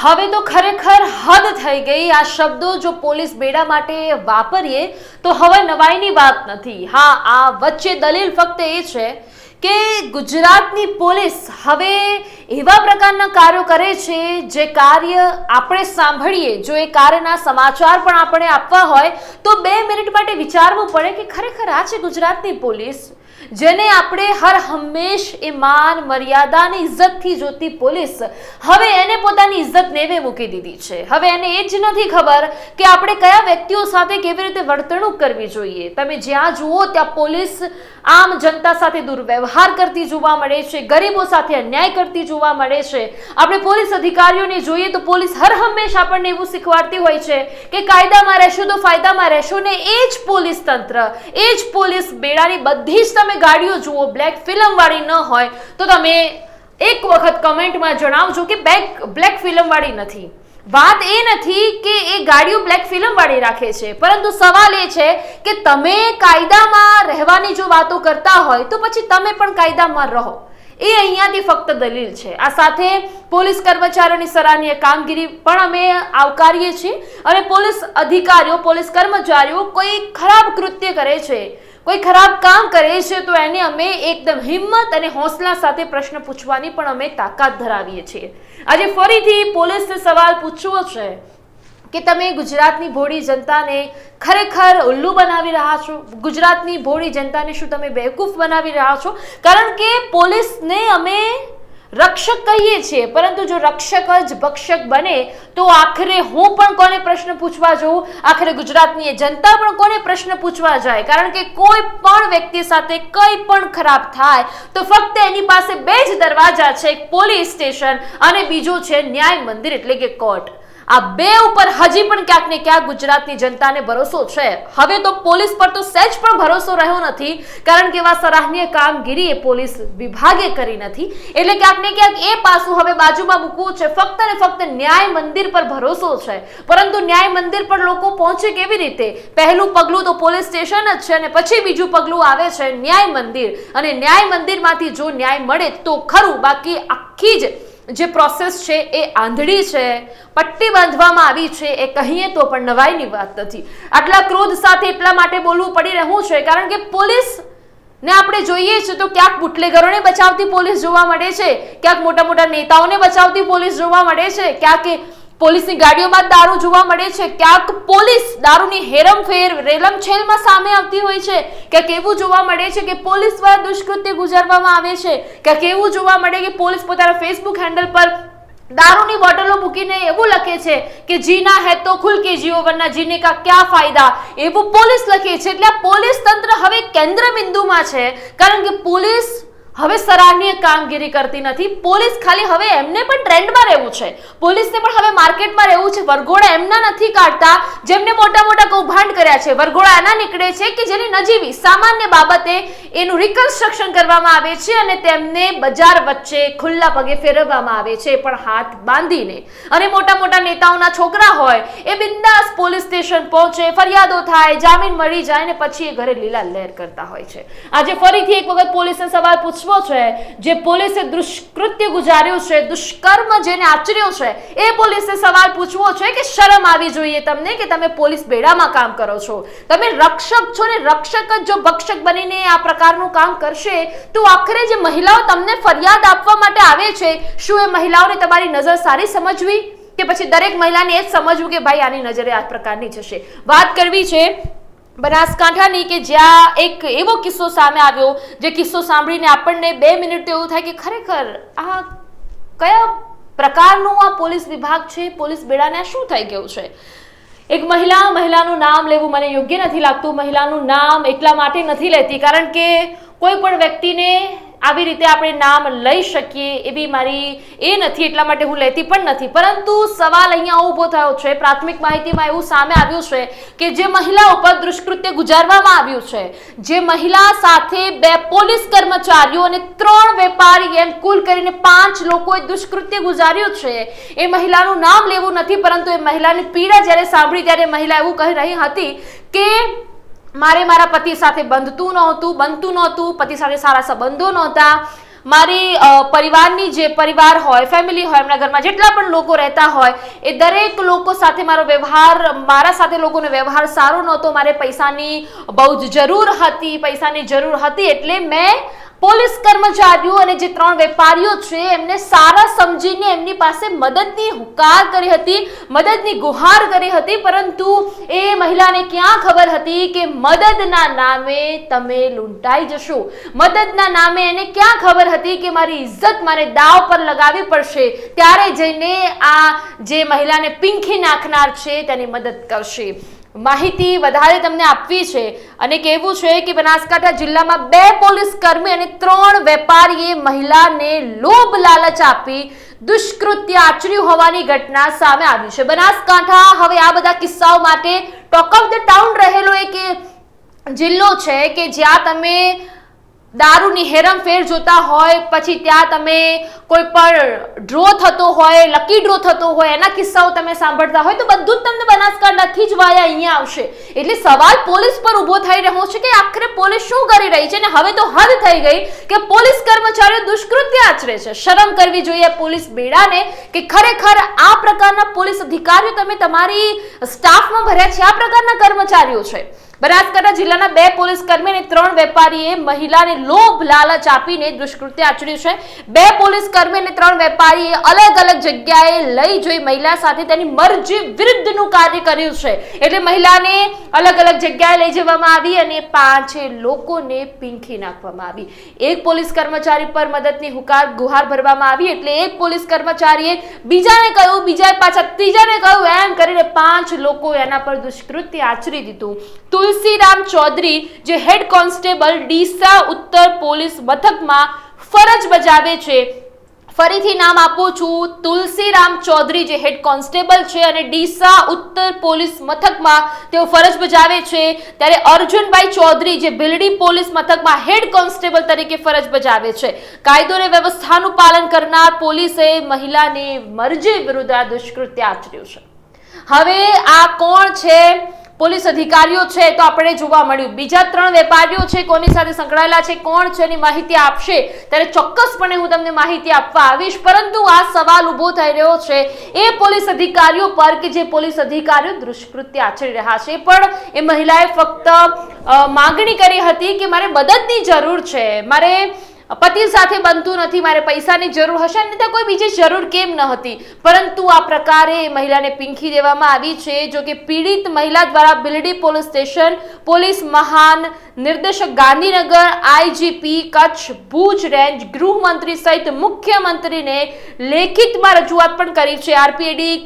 હવે તો ખરેખર હદ થઈ ગઈ. આ શબ્દો જો પોલીસ બેડા માટે વાપરીએ, તો હવે નવાઈની વાત નથી. હા, આ વચ્ચે દલીલ ફક્ત એ છે કે ગુજરાતની પોલીસ હવે એવા પ્રકારના કાર્યો કરે છે જે કાર્ય આપણે સાંભળીએ. જો એ કાર્યના સમાચાર પણ આપણે આપવા હોય, તો બે મિનિટ માટે વિચારવું પડે કે ખરેખર આ છે ગુજરાતની પોલીસ? જેને આપણે હર હંમેશ એ માન મર્યાદા અને ઇજ્જતથી જોતી પોલીસ હવે એને પોતાની ઇજ્જત નેવે મૂકી દીધી છે. હવે એને એ જ નથી ખબર કે આપણે કયા વ્યક્તિઓ સાથે કેવી રીતે વર્તણૂક કરવી જોઈએ. તમે જ્યાં જુઓ ત્યાં પોલીસ આમ જનતા સાથે દુર્વ્યવહાર કરતી જોવા મળે છે, ગરીબો સાથે અન્યાય કરતી જોવા મળે છે. આપણે પોલીસ અધિકારીઓને જોઈએ તો પોલીસ હર હંમેશ આપણને એવું શીખવાડતી હોય છે કે કાયદામાં રહેશો તો ફાયદામાં રહેશો ને એ જ પોલીસ તંત્ર, એ જ પોલીસ બેડાની બધી જ તમે ગાડીઓ જુઓ બ્લેક ફિલ્મ વાળી ન હોય, તો તમે એક વખત કમેન્ટમાં જણાવજો કે બ્લેક ફિલ્મ વાળી નથી. વાત એ નથી કે એ ગાડીઓ બ્લેક ફિલ્મ વાળી રાખે છે, પરંતુ સવાલ એ છે કે તમે કાયદામાં રહેવાની જો વાતો કરતા હોય, તો પછી તમે પણ કાયદામાં રહો. એ અહીંયાથી ફક્ત દલીલ છે. આ સાથે પોલીસ કર્મચારીઓની સરાહનીય કામગીરી પણ અમે આવકારીએ છીએ અને પોલીસ અધિકારીઓ, પોલીસ કર્મચારીઓ કોઈ ખરાબ કૃત્ય કરે છે કોઈ ખરાબ કામ કરે છે તો એને અમે એકદમ હિંમત અને હોંસલા સાથે પ્રશ્ન પૂછવાની પણ અમે તાકાત ધરાવીએ છીએ. આજે ફરીથી પોલીસને સવાલ પૂછવો છે કે તમે ગુજરાતની ભોળી જનતાને ખરેખર ઉલ્લુ બનાવી રહ્યા છો? ગુજરાતની ભોળી જનતાને શું તમે બેવકૂફ બનાવી રહ્યા છો? કારણ કે પોલીસને અમે રક્ષક કહીએ છીએ, પરંતુ જો રક્ષક જ ભક્ષક બને, તો આખરે હું પણ કોને પ્રશ્ન પૂછવા જઉં? આખરે ગુજરાતની જનતા પણ કોને પ્રશ્ન પૂછવા જાય? કારણ કે કોઈ પણ વ્યક્તિ સાથે કંઈ પણ ખરાબ થાય, તો ફક્ત એની પાસે બે જ દરવાજા છે, એક પોલીસ સ્ટેશન અને બીજું છે ન્યાય મંદિર, એટલે કે કોર્ટ. આ બે ઉપર હજી પણ ક્યાંક ને ક્યાંક ગુજરાતની જનતાને ભરોસો છે. હવે તો પોલીસ પર તો સહેજ પણ ભરોસો રહ્યો નથી, કારણ કે એવા સરાહનીય કામગીરી એ પોલીસ વિભાગે કરી નથી. એટલે ક્યાંક ને ક્યાંક એ પાસું હવે બાજુમાં મૂકવું છે. ફક્ત ને ફક્ત ન્યાય મંદિર પર ભરોસો છે. પરંતુ ન્યાય મંદિર પર લોકો પહોંચે કેવી રીતે? પહેલું પગલું તો પોલીસ સ્ટેશન જ છે અને પછી બીજું પગલું આવે છે ન્યાય મંદિર. અને ન્યાય મંદિરમાંથી જો ન્યાય મળે તો ખરું, બાકી આખી જ જે પ્રોસેસ છે એ આંધળી છે, પટ્ટી બાંધવામાં આવી છે, એ કહીએ તો પણ નવાઈની વાત નથી. આટલા ક્રોધ સાથે એટલા માટે બોલવું પડી રહ્યું છે, કારણ કે પોલીસ ને આપણે જોઈએ છે તો ક્યાંક બુટલેગરોને બચાવતી પોલીસ જોવા મળે છે, ક્યાંક મોટા મોટા નેતાઓને બચાવતી પોલીસ જોવા મળે છે, ક્યાંક પોલીસની ગાડીઓમાં દારૂ જોવા મળે છે. ક્યાંક પોલીસ દારૂની હેરમફેર રેલમછેલમાં સામે આવતી હોય છે. ક્યાંક એવું જોવા મળે છે કે પોલીસ દ્વારા દુષ્કૃત્ય ગુજારવામાં આવે છે. ક્યાંક એવું જોવા મળે કે પોલીસ પોતાના ફેસબુક હેન્ડલ પર દારૂની બોટલો મૂકીને એવું લખે છે કે જીના હે તો ખુલ કે જીઓ, વરના જીને કા ક્યાં ફાયદા? એવું પોલીસ લખે છે. એટલે પોલીસ તંત્ર હવે કેન્દ્ર બિંદુમાં છે. કારણ કે પોલીસ હવે સરાહનીય કામગીરી કરતી નથી. પોલીસ ખાલી હવે એમને પણ ટ્રેન્ડમાં રહેવું છે. પોલીસને પણ હવે માર્કેટમાં રહેવું છે. વરઘોડા એમના નથી કાઢતા. જેમને મોટા મોટા કૌભાંડ કર્યા છે. વરઘોડા એના નીકળે છે કે જેની નજીવી, સામાન્ય બાબતે એનું રિકન્સ્ટ્રક્શન કરવામાં આવે છે અને તેમને બજાર વચ્ચે ખુલ્લા પગે ફેરવવામાં આવે છે. પણ હાથ બાંધીને. અને મોટા મોટા નેતાઓના છોકરા હોય, એ બિંદાસ પોલીસ સ્ટેશન પહોંચે, ફરિયાદો થાય, જામીન મળી જાય ને પછી એ ઘરે લીલા લહેર કરતા હોય છે. આજે ફરીથી એક વખત પોલીસને સવાલ પૂછવો છે, જે પોલીસે દુષ્કૃત્ય ગુજાર્યું છે, દુષ્કર્મ જેને આચર્યો છે, એ પોલીસે સવાલ પૂછવો છે કે શરમ આવી જોઈએ તમને કે તમે પોલીસ બેડામાં કામ કરો છો? તમે રક્ષક છો ને રક્ષક જ જો ભક્ષક બનીને આ પ્રકારનું કામ કરશે, તો આખરે જે મહિલાઓ તમને ફરિયાદ આપવા માટે આવે છે, શું એ મહિલાઓને તમારી નજર સારી સમજવી? કે પછી દરેક મહિલાને એ જ સમજવું કે ભાઈ આની નજરે આ પ્રકારની જશે વાત કરવી છે બનાસકાંઠાની કે જ્યાં એક એવો કિસ્સો સામે આવ્યો, જે કિસ્સો સાંભળીને આપણને બે મિનિટ એવું થાય કે ખરેખર આ કયા પ્રકારનું આ પોલીસ વિભાગ છે, પોલીસ બેડાને શું થઈ ગયું છે? એક મહિલા, મહિલાનું નામ લેવું મને યોગ્ય નથી લાગતું. મહિલાનું નામ એટલા માટે નથી લેતી, કારણ કે કોઈ પણ વ્યક્તિને આવી રીતે આપણે નામ લઈ શકીએ એવી મારી એ નથી, એટલા માટે હું લેતી પણ નથી. પરંતુ સવાલ અહીંયા ઊભો થયો છે. પ્રાથમિક માહિતીમાં એવું સામે આવ્યું છે કે જે મહિલા ઉપર દુષ્કૃત્ય ગુજારવામાં આવ્યું છે. જે મહિલા સાથે બે પોલીસ કર્મચારીઓ અને ત્રણ વેપારી એમ કુલ કરીને પાંચ લોકોએ દુષ્કૃત્ય ગુજાર્યું છે. એ મહિલાનું નામ લેવું નથી, પરંતુ એ મહિલાની પીડા જ્યારે સાંભળી ત્યારે મહિલા એવું કહી રહી હતી કે મારે મારા પતિ સાથે બંધતું નહોતું, બનતું નહોતું, પતિ સાથે સારા સંબંધો નહોતા. મારી પરિવારની જે પરિવાર હોય ફેમિલી હોય, એમના ઘરમાં જેટલા પણ લોકો રહેતા હોય, એ દરેક લોકો સાથે મારો વ્યવહાર, મારા સાથે લોકોનો વ્યવહાર સારો નહોતો. મારે પૈસાની બહુ જ જરૂર હતી, પૈસાની જરૂર હતી એટલે મેં પોલીસ કર્મચારીઓ અને જે ત્રણ વેપારીઓ છે, એમને સારા સમજીને એમની પાસે મદદની હુકાર કરી હતી, મદદની ગુહાર કરી હતી, પરંતુ એ મહિલાને ક્યાં ખબર હતી કે મદદના નામે તમે લૂંટાઈ જશો? મદદના નામે એને ક્યાં ખબર હતી કે મારી ઇજ્જત મારે દાવ પર લગાવવી પડશે? ત્યારે જઈને આ જે મહિલાને પીંખી નાખનાર છે, તેની મદદ કરશે. માહિતી વધારે તમને આપવી છે અને કહેવું છે કે બનાસકાંઠા જિલ્લામાં બે પોલીસ કર્મી અને ત્રણ વેપારીએ મહિલાને લોભ લાલચ આપી દુષ્કૃત્ય આચર્યું હોવાની ઘટના સામે આવી છે. બનાસકાંઠા હવે આ બધા કિસ્સાઓ માટે ટોક ઓફ ધ ટાઉન રહેલો એક જિલ્લો છે કે જ્યાં તમે દારૂની હેરમફેર જોતા હોય, પછી ત્યાં તમે કોઈ પણ ડ્રો થતો હોય લકી ડ્રો થતો હોય, એના કિસ્સાઓ તમે સાંભળતા હોય, તો બધું જ તમને બનાસકાંઠાથી જ વાયા અહીંયા આવશે. એટલે સવાલ પોલીસ પર ઊભો થઈ રહ્યો છે કે આખરે પોલીસ શું કરી રહી છે અને હવે તો હદ થઈ ગઈ કે પોલીસ કર્મચારીઓ દુષ્કૃત્ય આચરે છે. શરમ કરવી જોઈએ પોલીસ બેડાને કે ખરેખર આ પ્રકારના પોલીસ અધિકારીઓ તમે તમારી સ્ટાફમાં ભર્યા છે, આ પ્રકારના કર્મચારીઓ છે. બનાસકાંઠા જિલ્લાના બે પોલીસ કર્મી અને ત્રણ વેપારીએ મહિલાને લોભ, લાલચ આપીને દુષ્કૃત્ય આચર્યું છે. બે પોલીસ કર્મી અને ત્રણ વેપારીએ અલગ અલગ જગ્યાએ લઈ જઈ મહિલા સાથે તેની મરજી વિરુદ્ધનું કાર્ય કર્યું છે. એટલે મહિલાને અલગ અલગ જગ્યાએ લઈ જવામાં આવી અને પાંચે લોકોને પીંખી નાખવામાં આવી. એક પોલીસ કર્મચારી પર મદદની હુકાર ગુહાર ભરવામાં આવી એટલે એક પોલીસ કર્મચારીએ બીજાને કહ્યું, બીજાએ પાછા ત્રીજાને કહ્યું, એમ કરીને પાંચ લોકો એના પર દુષ્કૃત્ય આચરી દીધું. તુલસીરામ ચૌધરી, જે હેડ કોન્સ્ટેબલ ડીસા ઉત્તર પોલીસ મથકમાં ફરજ બજાવે છે. ફરીથી નામ આપું છું તુલસીરામ ચૌધરી, જે હેડ કોન્સ્ટેબલ છે અને ડીસા ઉત્તર પોલીસ મથકમાં તેઓ ફરજ બજાવે છે. ત્યારે અર્જુનભાઈ ચૌધરી, જે ભીલડી પોલીસ મથકમાં હેડ કોન્સ્ટેબલ તરીકે ફરજ બજાવે છે. કાયદો અને વ્યવસ્થાનું પાલન કરનાર પોલીસે મહિલાની મરજી વિરુદ્ધ આ દુષ્કૃત્ય આચર્યું છે. હવે આ કોણ છે? પોલીસ અધિકારીઓ છે તો આપણે જોવા મળ્યું. બીજા ત્રણ વેપારીઓ છે, કોની સાથે સંકળાયેલા છે, કોણ છે, એની માહિતી આપશે. ત્યારે ચોક્કસપણે હું તમને માહિતી આપવા આવીશ, પરંતુ આ સવાલ ઊભો થઈ રહ્યો છે. એ પોલીસ અધિકારીઓ પર કે જે પોલીસ અધિકારીઓ દુષ્કૃત્ય આચરી રહ્યા છે. પણ એ મહિલાએ ફક્ત માગણી કરી હતી કે મારે મદદની જરૂર છે. મારે પતિ સાથે બનતું નથી, મારે પૈસાની જરૂર હશે અને કોઈ બીજી જરૂર કેમ ન હતી. પરંતુ આ પ્રકારે મહિલાને પીંખી દેવામાં આવી છે, જો કે પીડિત મહિલા દ્વારા બિલડી પોલીસ સ્ટેશન પોલીસ મહાન નિર્દેશક ગાંધીનગર, આઈજીપી, કચ્છ, ભુજ રેન્જ ગૃહમંત્રી સહિત મુખ્યમંત્રીને લેખિતમાં રજૂઆત પણ કરી છે. આરપીએડી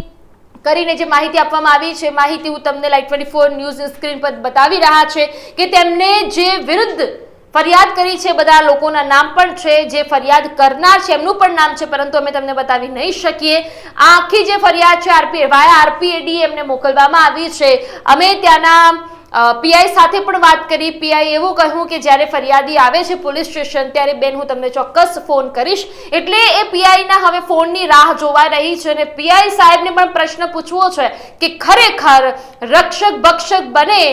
કરીને જે માહિતી આપવામાં આવી છે, માહિતી હું તમને light twenty four news screen પર બતાવી રહ્યા છે કે તેમને જે વિરુદ્ધ ફરિયાદ કરી છે, બધા લોકોના નામ પણ છે, જે ફરિયાદ કરનાર છે, એમનું પણ નામ છે, પરંતુ અમે તમને બતાવી નહીં શકીએ. આ આખી જે ફરિયાદ છે, આરપી, વાયા આરપીએડી એમને મોકલવામાં આવી છે. અમે ત્યાંના પીઆઈ સાથે પણ વાત કરી. પીઆઈ એવું કહ્યું કે જ્યારે ફરિયાદી આવે છે પોલીસ સ્ટેશન, ત્યારે બેન હું તમને ચોક્કસ ફોન કરીશ. એટલે એ પીઆઈના હવે ફોનની રાહ જોવા રહી છે અને પીઆઈ સાહેબને પણ પ્રશ્ન પૂછવો છે કે ખરેખર રક્ષક ભક્ષક બને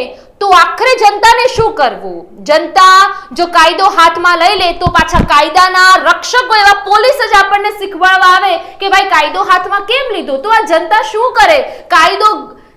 તો આખરે જનતાને શું કરવું? જનતા જો કાયદો હાથમાં લઈ લે, તો પાછા કાયદાના રક્ષકો એવા પોલીસ જ આપણને શીખવાડવા આવે કે ભાઈ કાયદો હાથમાં કેમ લીધો? તો આ જનતા શું કરે? કાયદો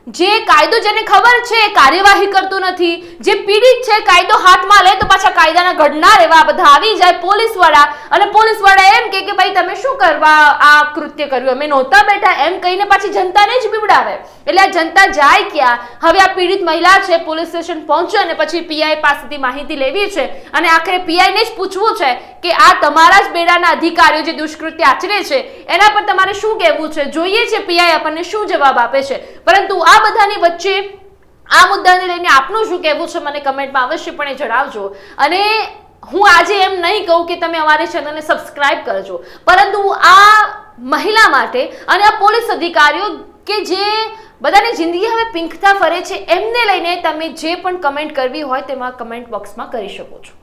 જે કાયદો જેને ખબર છે કાર્યવાહી કરતું નથી, જે પીડિત છે કાયદો હાથમાં લે તો પાછા કાયદાના ઘડનાર એવા બધા આવી જાય પોલીસવાળા. અને પોલીસવાળા એમ કે કે ભાઈ તમે શું કરવા આ કૃત્ય કર્યું? અમે નહોતા બેઠા, એમ કહીને પાછી જનતાને જ બીવડાવે એટલે આ જનતા જાય ક્યાં? હવે આ પીડિત મહિલા છે, પોલીસ સ્ટેશન પહોંચે અને પછી પીઆઈ પાસેથી માહિતી લેવી છે. અને આખરે પીઆઈને જ પૂછવું છે કે આ તમારા જ બેડાના અધિકારીઓ જે દુષ્કૃત્ય આચરે છે, એના પર તમારે શું કહેવું છે? જોઈએ છે પીઆઈ આપણને શું જવાબ આપે છે. પરંતુ આ બધાની વચ્ચે આ મુદ્દાને લઈને આપનું શું કહેવું છે મને કમેન્ટમાં અવશ્યપણે જણાવજો. અને હું આજે એમ નહીં કહું કે તમે અમારી ચેનલને સબસ્ક્રાઇબ કરજો. પરંતુ આ મહિલા માટે અને આ પોલીસ અધિકારીઓ કે જે બધાની જિંદગી હવે પિંકતા ફરે છે, એમને લઈને તમે જે પણ કમેન્ટ કરવી હોય તેમાં કમેન્ટ બોક્સમાં કરી શકો છો.